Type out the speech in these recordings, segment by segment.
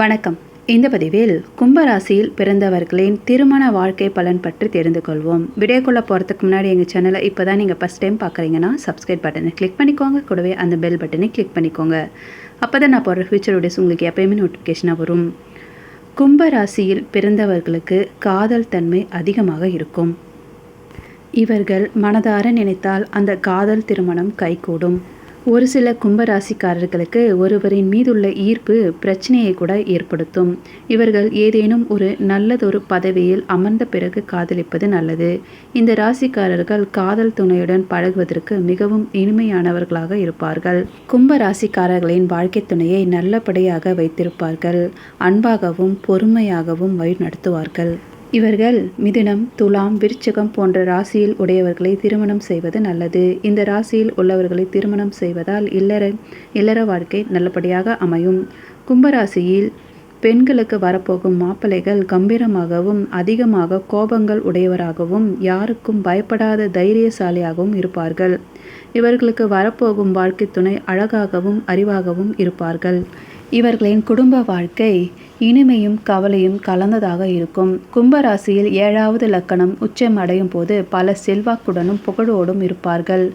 வணக்கம். இந்த பதிவில் கும்பராசியில் பிறந்தவர்களின் திருமண வாழ்க்கை பலன் பற்றி தெரிந்து கொள்வோம். வீடியோக்குள்ளே போகிறதுக்கு முன்னாடி எங்கள் சேனலை இப்போ தான் நீங்கள் ஃபஸ்ட் டைம் பார்க்குறீங்கன்னா சப்ஸ்கிரைப் பட்டனை கிளிக் பண்ணிக்கோங்க. கூடவே அந்த பெல் பட்டனை கிளிக் பண்ணிக்கோங்க. அப்போ தான் நான் போடுற ஃபியூச்சர் வீடியோஸ் உங்களுக்கு எப்பயுமே நோட்டிஃபிகேஷனாக வரும். கும்பராசியில் பிறந்தவர்களுக்கு காதல் தன்மை அதிகமாக இருக்கும். இவர்கள் மனதார நினைத்தால் அந்த காதல் திருமணம் கைகூடும். ஒரு சில கும்பராசிக்காரர்களுக்கு ஒருவரின் மீதுள்ள ஈர்ப்பு பிரச்சனையை கூட ஏற்படுத்தும். இவர்கள் ஏதேனும் ஒரு நல்லதொரு பதவியில் அமர்ந்த பிறகு காதலிப்பது நல்லது. இந்த ராசிக்காரர்கள் காதல் துணையுடன் பழகுவதற்கு மிகவும் இனிமையானவர்களாக இருப்பார்கள். கும்ப ராசிக்காரர்களின் வாழ்க்கை துணையை நல்லபடியாக வைத்திருப்பார்கள். அன்பாகவும் பொறுமையாகவும் வழிநடத்துவார்கள். இவர்கள் மிதுனம் துலாம் விருச்சகம் போன்ற ராசியில் உடையவர்களை திருமணம் செய்வது நல்லது. இந்த ராசியில் உள்ளவர்களை திருமணம் செய்வதால் இல்லற இல்லற வாழ்க்கை நல்லபடியாக அமையும். கும்பராசியில் பெண்களுக்கு வரப்போகும் மாப்பிள்ளைகள் கம்பீரமாகவும் அதிகமாக கோபங்கள் உடையவராகவும் யாருக்கும் பயப்படாத தைரியசாலியாகவும் இருப்பார்கள். இவர்களுக்கு வரப்போகும் வாழ்க்கை துணை அழகாகவும் அறிவாகவும் இருப்பார்கள். இவர்களின் குடும்ப வாழ்க்கை இனிமையும் கவலையும் கலந்ததாக இருக்கும். கும்பராசியில் ஏழாவது லக்கணம் உச்சம் அடையும் போது பல செல்வாக்குடனும் புகழோடும் இருப்பார்கள்.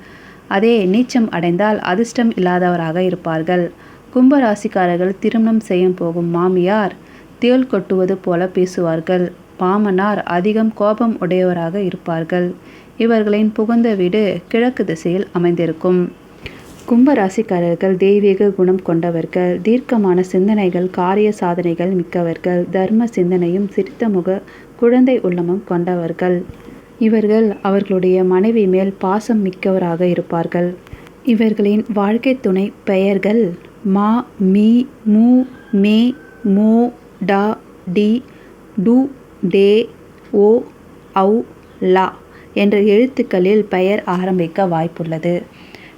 அதே நீச்சம் அடைந்தால் அதிர்ஷ்டம் இல்லாதவராக இருப்பார்கள். கும்பராசிக்காரர்கள் திருமணம் செய்யும் போகும் மாமியார் தேள் கொட்டுவது போல பேசுவார்கள். பாமனார் அதிகம் கோபம் உடையவராக இருப்பார்கள். இவர்களின் புகுந்த வீடு கிழக்கு திசையில் அமைந்திருக்கும். கும்பராசிக்காரர்கள் தெய்வீக குணம் கொண்டவர்கள் தீர்க்கமான சிந்தனைகள் காரிய சாதனைகள் மிக்கவர்கள் தர்ம சிந்தனையும் சிரித்த முக குழந்தை உள்ளமும் கொண்டவர்கள். இவர்கள் அவர்களுடைய மனைவி மேல் பாசம் மிக்கவராக இருப்பார்கள். இவர்களின் வாழ்க்கை துணை பெயர்கள் மா மீ மூ மே மோ டா டி டு டே ஓ ஔ லா என்ற எழுத்துக்களில் பெயர் ஆரம்பிக்க வாய்ப்புள்ளது.